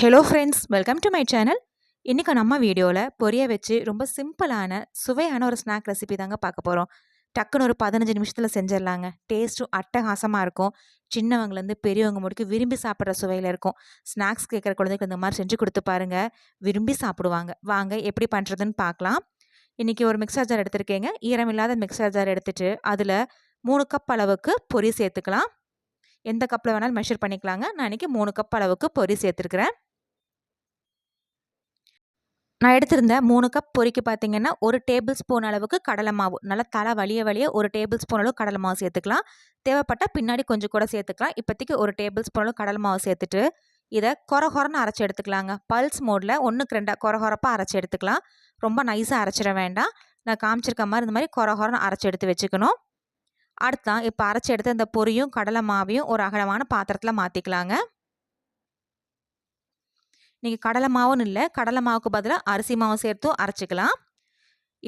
Hello friends welcome to my channel இன்றைக்கி நம்ம வீடியோவில் பொரிய வச்சு ரொம்ப சிம்பிளான சுவையான ஒரு ஸ்நாக் ரெசிபி தாங்க பார்க்க போகிறோம் டக்குன்னு ஒரு பதினஞ்சு நிமிஷத்தில் செஞ்சிடலாங்க. டேஸ்ட்டும் அட்டகாசமாக இருக்கும். சின்னவங்கலேருந்து பெரியவங்க முடிக்கு விரும்பி சாப்பிட்ற சுவையில் இருக்கும். ஸ்நாக்ஸ் கேட்குற குழந்தைக்கு இந்த மாதிரி செஞ்சு கொடுத்து பாருங்கள் விரும்பி சாப்பிடுவாங்க. வாங்க எப்படி பண்ணுறதுன்னு பார்க்கலாம். இன்றைக்கி ஒரு மிக்சர் ஜார் எடுத்திருக்கேங்க. ஈரம் இல்லாத மிக்சர் ஜார் எடுத்துகிட்டு அதில் மூணு கப் அளவுக்கு பொரி சேர்த்துக்கலாம். எந்த கப்பில் வேணாலும் மெஷர் பண்ணிக்கலாங்க. நான் இன்றைக்கி மூணு கப் அளவுக்கு பொரி சேர்த்துருக்குறேன். நான் எடுத்திருந்த மூணு கப் பொறிக்கி பார்த்தீங்கன்னா ஒரு டேபிள் ஸ்பூன் அளவுக்கு கடலை மாவு. நல்லா தலை வலிய வலிய ஒரு டேபிள் ஸ்பூன் அளவு கடலை மாவு சேர்த்துக்கலாம். தேவைப்பட்டால் பின்னாடி கொஞ்சம் கூட சேர்த்துக்கலாம். இப்போதைக்கு ஒரு டேபிள் ஸ்பூன் அளவு கடலை மாவு சேர்த்துட்டு இதை கொரகொரன்னு அரைச்சி எடுத்துக்கலாங்க. பல்ஸ் மோடில் ஒன்றுக்கு ரெண்டாக கொரகொரப்பாக அரைச்சி எடுத்துக்கலாம். ரொம்ப நைஸாக அரைச்சிட வேண்டாம். நான் காமிச்சிருக்க மாதிரி இந்த மாதிரி கொரகொரன்னு அரைச்சி எடுத்து வச்சுக்கணும். அடுத்தான் இப்போ அரைச்சி எடுத்து இந்த பொரியும் கடலை மாவையும் ஒரு அகலமான பாத்திரத்தில் மாற்றிக்கலாங்க நீங்கள் கடலை மாவுன்னு இல்லை கடலை மாவுக்கு பதிலாக அரிசி மாவு சேர்த்தும் அரைச்சிக்கலாம்.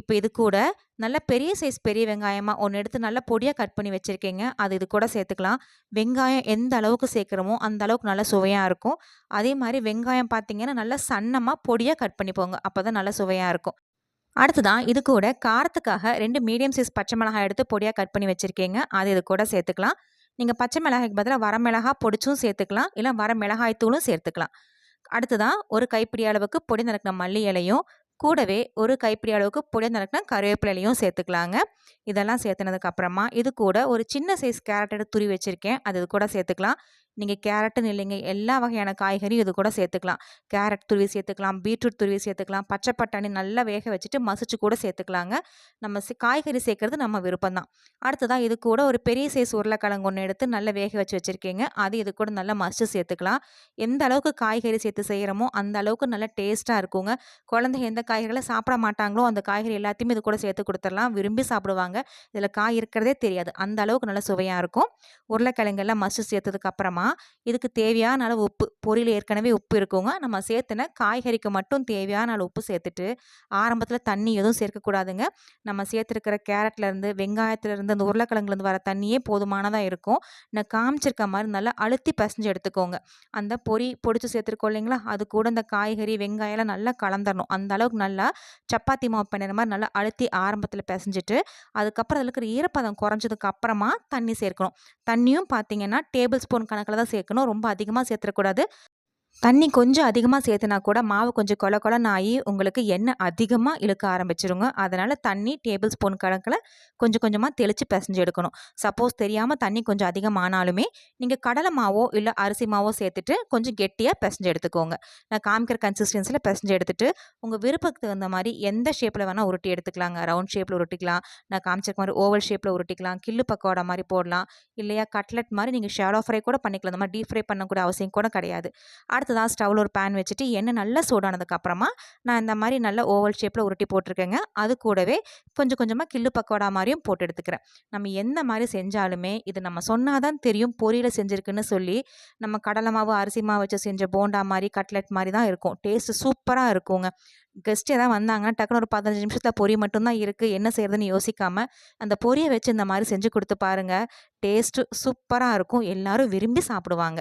இப்போ இது கூட நல்ல பெரிய சைஸ் பெரிய வெங்காயமாக ஒன்று எடுத்து நல்லா பொடியாக கட் பண்ணி வச்சுருக்கீங்க. அது இது கூட சேர்த்துக்கலாம். வெங்காயம் எந்த அளவுக்கு சேர்க்குறோமோ அந்த அளவுக்கு நல்லா சுவையாக இருக்கும். அதே மாதிரி வெங்காயம் பார்த்தீங்கன்னா நல்லா சன்னமாக பொடியாக கட் பண்ணி போங்க. அப்போ தான் நல்லா சுவையாக இருக்கும். அடுத்ததான் இது கூட காரத்துக்காக ரெண்டு மீடியம் சைஸ் பச்சை மிளகாய் எடுத்து பொடியாக கட் பண்ணி வச்சுருக்கீங்க. அது இது கூட சேர்த்துக்கலாம். நீங்கள் பச்சை மிளகாய்க்கு பதிலாக வர மிளகாய் பொடிச்சும் சேர்த்துக்கலாம். இல்லை வர மிளகாய் தூளும் சேர்த்துக்கலாம். அடுத்ததான் ஒரு கைப்பிடி அளவுக்கு பொடி நறுக்கின மல்லி இலையும் கூடவே ஒரு கைப்பிடி அளவுக்கு பொடி நறுக்கின கருவேப்பிலையும் சேர்த்துக்கலாங்க. இதெல்லாம் சேர்த்துனதுக்கப்புறமா இது கூட ஒரு சின்ன சைஸ் கேரட் எடுத்து துரி வச்சுருக்கேன். அது இது கூட சேர்த்துக்கலாம். நீங்கள் கேரட்டுன்னு இல்லைங்க எல்லா வகையான காய்கறியும் இது கூட சேர்த்துக்கலாம். கேரட் துருவி சேர்த்துக்கலாம் பீட்ரூட் துருவி சேர்த்துக்கலாம் பச்சை பட்டாணி நல்லா வேக வச்சுட்டு மசிச்சு கூட சேர்த்துக்கலாங்க. நம்ம காய்கறி சேர்க்குறது நம்ம விருப்பம் தான் அடுத்ததாக இது கூட ஒரு பெரிய சைஸ் உருளைக்கிழங்கு ஒன்று எடுத்து நல்லா வேக வச்சு வச்சுருக்கீங்க. அது இது கூட நல்லா மசிச்சு சேர்த்துக்கலாம். எந்த அளவுக்கு காய்கறி சேர்த்து செய்கிறோமோ அந்த அளவுக்கு நல்லா டேஸ்ட்டாக இருக்குங்க. குழந்தைங்க எந்த காய்கறிகளை சாப்பிட மாட்டாங்களோ அந்த காய்கறி எல்லாத்தையுமே இது கூட சேர்த்து கொடுத்துடலாம். விரும்பி சாப்பிடுவாங்க. இதில் காய் இருக்கிறதே தெரியாது. அந்த அளவுக்கு நல்லா சுவையாக இருக்கும். உருளைக்கிழங்கெல்லாம் மசிச்சு சேர்த்ததுக்கு அப்புறமா இதுக்கு தேவையான அளவு உப்பு பொரியல் ஏற்கனவே உப்பு இருக்குங்க. நம்ம சேர்த்துன காய்கறிக்கு மட்டும் தேவையான அளவு உப்பு சேர்த்துட்டு ஆரம்பத்தில் தண்ணி எதுவும் சேர்க்கக்கூடாதுங்க. நம்ம சேர்த்துருக்கிற கேரட்லேருந்து வெங்காயத்துலேருந்து அந்த உருளைக்கிழங்குலேருந்து வர தண்ணியே போதுமானதாக இருக்கும். நான் காமிச்சிருக்க மாதிரி நல்லா அழுத்தி பசஞ்சு எடுத்துக்கோங்க. அந்த பொறி பொடிச்சு சேர்த்துருக்கோம் இல்லைங்களா? அது கூட இந்த காய்கறி வெங்காயம்லாம் நல்லா கலந்துடணும் அந்த அளவுக்கு நல்லா சப்பாத்தி மாவு பண்ணுற மாதிரி நல்லா அழுத்தி ஆரம்பத்தில் பிசைஞ்சிட்டு அதுக்கப்புறம் அதில் இருக்கிற ஈரப்பதம் குறைஞ்சதுக்கு அப்புறமா தண்ணி சேர்க்கணும். தண்ணியும் பார்த்தீங்கன்னா டேபிள் ஸ்பூன் கணக்கில் தான் சேர்க்கணும். ரொம்ப அதிகமாக சேர்த்துடக்கூடாது தண்ணி கொஞ்சம் அதிகமாக சேர்த்துனா கூட மாவு கொஞ்சம் கொல கொலன்னு ஆகி உங்களுக்கு எண்ணெய் அதிகமாக இழுக்க ஆரம்பிச்சிருங்க. அதனால் தண்ணி டேபிள் ஸ்பூன் கணக்கில் கொஞ்சம் கொஞ்சமாக தெளித்து பிசைஞ்சு எடுக்கணும். சப்போஸ் தெரியாமல் தண்ணி கொஞ்சம் அதிகமானாலுமே நீங்கள் கடலை மாவோ இல்லை அரிசி மாவோ சேர்த்துட்டு கொஞ்சம் கெட்டியாக பிசைஞ்சு எடுத்துக்கோங்க. நான் காமிக்கிற கன்சிஸ்டன்சியில் பிசைஞ்சு எடுத்துட்டு உங்கள் விருப்பத்துக்கு தகுந்த மாதிரி எந்த ஷேப்பில் வேணால் உருட்டி எடுத்துக்கலாங்க. ரவுண்ட் ஷேப்பில் உருட்டிக்கலாம். நான் காமிச்சிருக்க மாதிரி ஓவல் ஷேப்பில் உருட்டிக்கலாம். கில்லு பக்கோடா மாதிரி போடலாம். இல்லையா கட்லெட் மாதிரி நீங்கள் ஷேடோ ஃப்ரை கூட பண்ணிக்கலாம். இந்த மாதிரி டீப் ஃப்ரை பண்ணக்கூட அவசியம் கூட கிடையாது. அடுத்ததாக ஸ்டவ்வில் ஒரு பேன் வச்சுட்டு எண்ணெய் நல்லா சூடானதுக்கப்புறமா நான் இந்த மாதிரி நல்ல ஓவல் ஷேப்பில் உருட்டி போட்டிருக்கேங்க. அது கூடவே கொஞ்சம் கொஞ்சமாக கில்லு பக்கோடா மாதிரியும் போட்டு எடுத்துக்கிறேன். நம்ம எந்த மாதிரி செஞ்சாலுமே இது நம்ம சொன்னால் தான் தெரியும் பொரியலை செஞ்சுருக்குன்னு சொல்லி நம்ம கடலை மாவு அரிசி மாவு வச்சு செஞ்ச போண்டா மாதிரி கட்லெட் மாதிரி தான் இருக்கும். டேஸ்ட்டு சூப்பராக இருக்குங்க. கெஸ்ட் எதாவது வந்தாங்கன்னா டக்குனு ஒரு பதினஞ்சு நிமிஷத்தில் பொரி மட்டும்தான் இருக்குது என்ன செய்யறதுன்னு யோசிக்காமல் அந்த பொரியை வச்சு இந்த மாதிரி செஞ்சு கொடுத்து பாருங்கள் டேஸ்ட்டு சூப்பராக இருக்கும். எல்லோரும் விரும்பி சாப்பிடுவாங்க.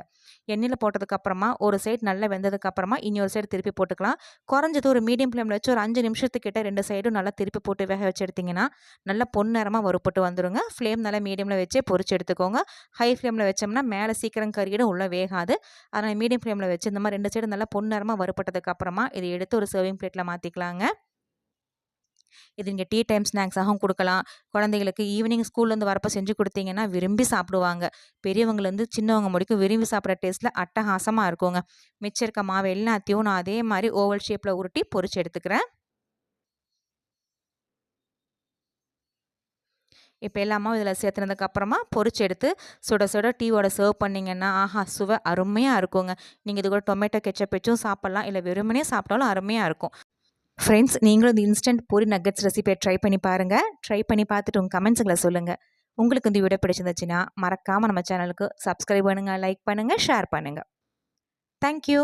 எண்ணெயில் போட்டதுக்கப்புறமா ஒரு சைடு நல்லா வெந்ததுக்கப்புறமா இன்னொரு சைடு திருப்பி போட்டுக்கலாம். குறைஞ்சது ஒரு மீடியம் ஃப்ளேமில் வச்சு ஒரு அஞ்சு நிமிஷத்துக்கிட்ட ரெண்டு சைடும் நல்லா திருப்பி போட்டு வேக வச்சு எடுத்திங்கன்னா நல்லா பொன்னரமாக வறுப்பட்டு வந்துடுங்க ஃப்ளேம் நல்லா மீடியமில் வச்சே பொறிச்சு எடுத்துக்கோங்க. ஹை ஃப்ளேமில் வச்சோம்னா மேலே சீக்கிரம் கறியிடும் உள்ளே வேகாது. அதனால் மீடியம் ஃப்ளேமில் வச்சு இந்த மாதிரி ரெண்டு சைடு நல்லா பொன்னரமாக வறுப்பட்டதுக்கப்புறமா இதை எடுத்து ஒரு சர்விங் பிளேட்டில் மாற்றிக்கலாங்க இது நீங்கள் டீ டைம் ஸ்நாக்ஸாகவும் கொடுக்கலாம். குழந்தைகளுக்கு ஈவினிங் ஸ்கூல்லேருந்து வரப்போ செஞ்சு கொடுத்தீங்கன்னா விரும்பி சாப்பிடுவாங்க. பெரியவங்கலேருந்து சின்னவங்க முடிக்கும் விரும்பி சாப்பிட்ற டேஸ்ட்டில் அட்டகாசமாக இருக்குங்க. மிச்சம் இருக்க மாவு எல்லாத்தையும் நான் அதே மாதிரி ஓவல் ஷேப்பில் உருட்டி பொறிச்சு எடுத்துக்கிறேன். இப்போ எல்லாமே இதில் சேர்த்துனதுக்கப்புறமா பொறிச்சு எடுத்து சுட சுட டீயோட சர்வ் பண்ணிங்கன்னா ஆஹா சுவை அருமையாக இருக்குங்க. நீங்கள் இது கூட டொமேட்டோ கெச்சப் வச்சும் சாப்பிட்லாம். இல்லை வெறுமனே சாப்பிட்டாலும் அருமையாக இருக்கும். ஃப்ரெண்ட்ஸ் நீங்களும் இந்த இன்ஸ்டன்ட் பூரி நக்கட்ஸ் ரெசிபியை ட்ரை பண்ணி பாருங்கள் ட்ரை பண்ணி பார்த்துட்டு உங்கள் கமெண்ட்ஸுங்களை சொல்லுங்கள் உங்களுக்கு இந்த வீடியோ பிடிச்சிருந்துச்சுன்னா மறக்காமல் நம்ம சேனலுக்கு சப்ஸ்கிரைப் பண்ணுங்கள் லைக் பண்ணுங்கள் ஷேர் பண்ணுங்கள் தேங்க்யூ